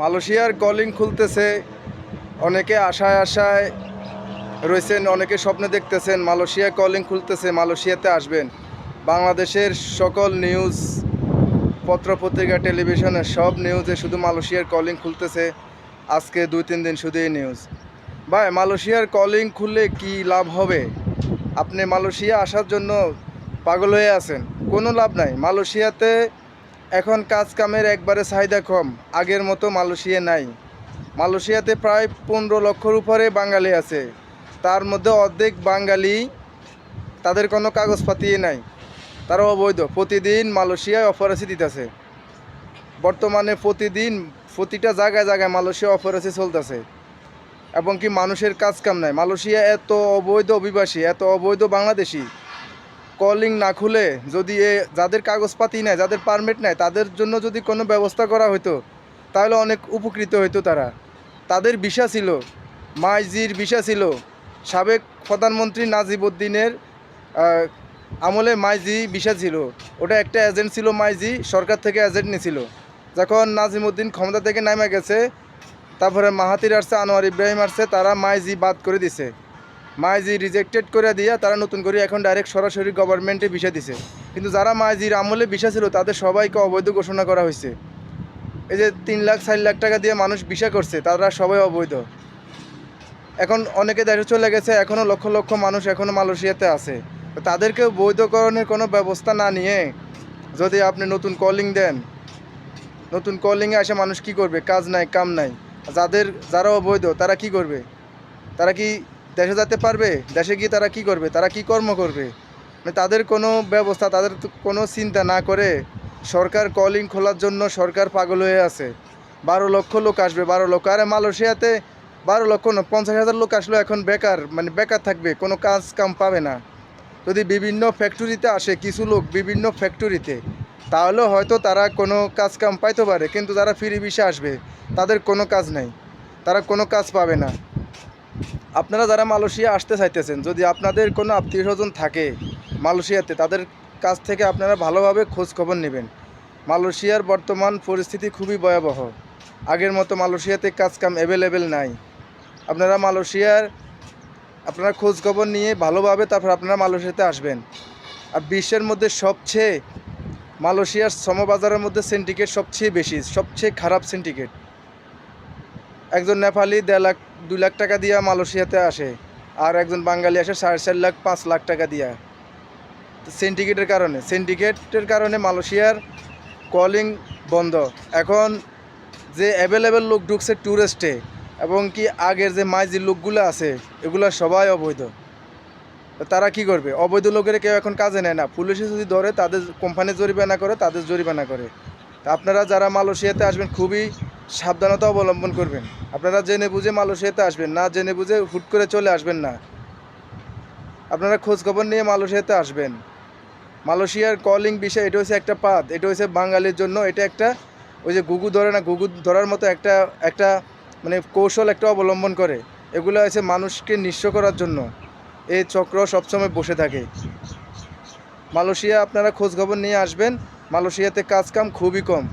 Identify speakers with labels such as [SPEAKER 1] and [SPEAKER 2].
[SPEAKER 1] মালয়েশিয়ার কলিং খুলতেছে, অনেকে আশায় আশায় রয়েছেন, অনেকে স্বপ্নে দেখতেছেন মালয়েশিয়া কলিং খুলতেছে, মালয়েশিয়াতে আসবেন। বাংলাদেশের সকল নিউজ পত্রপত্রিকা টেলিভিশনের সব নিউজে শুধু মালয়েশিয়ার কলিং খুলতেছে, আজকে দুই, তিন দিন শুধু এই নিউজ। ভাই, মালয়েশিয়ার কলিং খুললে কি লাভ হবে? আপনি মালয়েশিয়া আসার জন্য পাগল হয়ে আছেন, কোনো লাভ নাই। মালয়েশিয়াতে এখন কাজ কামের একবারে চাহিদা কম, আগের মতো মালয়েশিয়া নাই। মালয়েশিয়াতে প্রায় পনেরো লক্ষর উপরে বাঙালি আছে। তার মধ্যে অর্ধেক বাঙালি তাদের কোনো কাগজপাতি নাই। তারা অবৈধ, প্রতিদিন মালয়েশিয়ায় অপরাসি দিতেছে। বর্তমানে প্রতিদিন প্রতিটা জায়গায় জায়গায় মালয়েশিয়া অপরাসি চলতেছে। এবং কি মানুষের কাজ কাম নাই। মালয়েশিয়া এত অবৈধ অভিবাসী, এত অবৈধ বাংলাদেশি। কলিং না খুলে যদি এ যাদের কাগজপাতি নেয়, যাদের পারমিট নেয়, তাদের জন্য যদি কোনো ব্যবস্থা করা হতো তাহলে অনেক উপকৃত হতো তারা। তাদের ভিসা ছিল, মাইজির ভিসা ছিল। সাবেক প্রধানমন্ত্রী নাজিবুদ্দিনের আমলে মাইজি ভিসা ছিল। ওটা একটা এজেন্ট ছিল মাইজি, সরকার থেকে এজেন্ট নিয়েছিল যখন নাজিমুদ্দিন ক্ষমতা থেকে নামে গেছে, তারপরে মাহাতির আসছে, আনোয়ার ইব্রাহিম আসছে, তারা মাইজি বাদ করে দিছে। মাইজি রিজেক্টেড করে দিয়ে তারা নতুন করে এখন ডাইরেক্ট সরাসরি গভর্নমেন্টে ভিসা দিছে। কিন্তু যারা মাইজির আমলে ভিসা ছিল, তাদের সবাইকে অবৈধ ঘোষণা করা হয়েছে। এই যে তিন লাখ, চার লাখ টাকা দিয়ে মানুষ ভিসা করছে, তারা সবাই অবৈধ। এখন অনেকে দেশে চলে গেছে এখনও লক্ষ লক্ষ মানুষ এখনও মালয়েশিয়াতে আছে। তাদেরকে বৈধকরণের কোনো ব্যবস্থা না নিয়ে যদি আপনি নতুন কলিং দেন, নতুন কলিংয়ে আসে মানুষ কি করবে? কাজ নাই, কাম নাই। যাদের, যারা অবৈধ, তারা কি করবে? তারা কি দেশে যেতে পারবে? দেশে গিয়ে তারা কি করবে? তারা কি কর্ম করবে? মানে তাদের কোনো ব্যবস্থা, তাদের কোনো চিন্তা না করে সরকার কলিং খোলার জন্য সরকার পাগল হয়ে আছে। বারো লক্ষ লোক আসবে, বারো লক্ষ। আরে মালয়েশিয়াতে বারো লক্ষ না, পঞ্চাশ হাজার লোক আসলেও এখন বেকার মানে বেকার থাকবে, কোনো কাজ কাম পাবে না। যদি বিভিন্ন ফ্যাক্টরিতে আসে, কিছু লোক বিভিন্ন ফ্যাক্টরিতে তাহলে হয়তো তারা কোনো কাজ কাম পাইতে পারে, কিন্তু যারা ফ্রি বিষে আসবে, তাদের কোনো কাজ নাই। তারা কোনো কাজ পাবে না। আপনারা যারা মালয়েশিয়া আসতে চাইতেছেন, যদি আপনাদের কোনো আত্মীয় স্বজন থাকে মালয়েশিয়াতে, তাদের কাছ থেকে আপনারা ভালোভাবে খোঁজ খবর নেবেন। মালয়েশিয়ার বর্তমান পরিস্থিতি খুবই ভয়াবহ। আগের মতো মালয়েশিয়াতে কাজ কাম অ্যাভেলেবেল নাই। আপনারা মালয়েশিয়ার, আপনারা খোঁজ খবর নিয়ে ভালোভাবে তারপর আপনারা মালয়েশিয়াতে আসবেন। আর বিশ্বের মধ্যে সবচেয়ে, মালয়েশিয়ার সমবাজারের মধ্যে সিন্ডিকেট সবচেয়ে বেশি, সবচেয়ে খারাপ সিন্ডিকেট একজন নেপালি দেড় লাখ, দুই লাখ টাকা দিয়া মালয়েশিয়াতে আসে আর একজন বাঙালি আসে সাড়ে চার লাখ, পাঁচ লাখ টাকা দিয়া। সিন্ডিকেটের কারণে সিন্ডিকেটের কারণে মালয়েশিয়ার কলিং বন্ধ। এখন যে অ্যাভেলেবেল লোক ঢুকছে ট্যুরিস্টে এবং কি আগের যে মাইজির লোকগুলো আছে, এগুলো সবাই অবৈধ। তারা কি করবে? অবৈধ লোকের কেউ এখন কাজে নেয় না। পুলিশে যদি ধরে, তাদের কোম্পানি জরিমানা করে, তাদের জরিমানা করে। আপনারা যারা মালয়েশিয়াতে আসবেন, খুবই সাবধানতা অবলম্বন করবেন। আপনারা জেনে বুঝে মালয়েশিয়াতে আসবেন, না জেনে বুঝে হুট করে চলে আসবেন না। আপনারা খোঁজ খবর নিয়ে মালয়েশিয়াতে আসবেন। মালয়েশিয়ার কলিং বিষয় এটা হচ্ছে একটা পাত, এটা হচ্ছে বাঙালির জন্য, এটা একটা ওই যে গুগু ধরে না গুগু ধরার মতো একটা একটা মানে কৌশল একটা অবলম্বন করে। এগুলো হচ্ছে মানুষকে নিঃস্ব করার জন্য। এই চক্র সবসময় বসে থাকে। মালয়েশিয়া আপনারা খোঁজখবর নিয়ে আসবেন। মালয়েশিয়াতে কাজ কাম খুবই কম।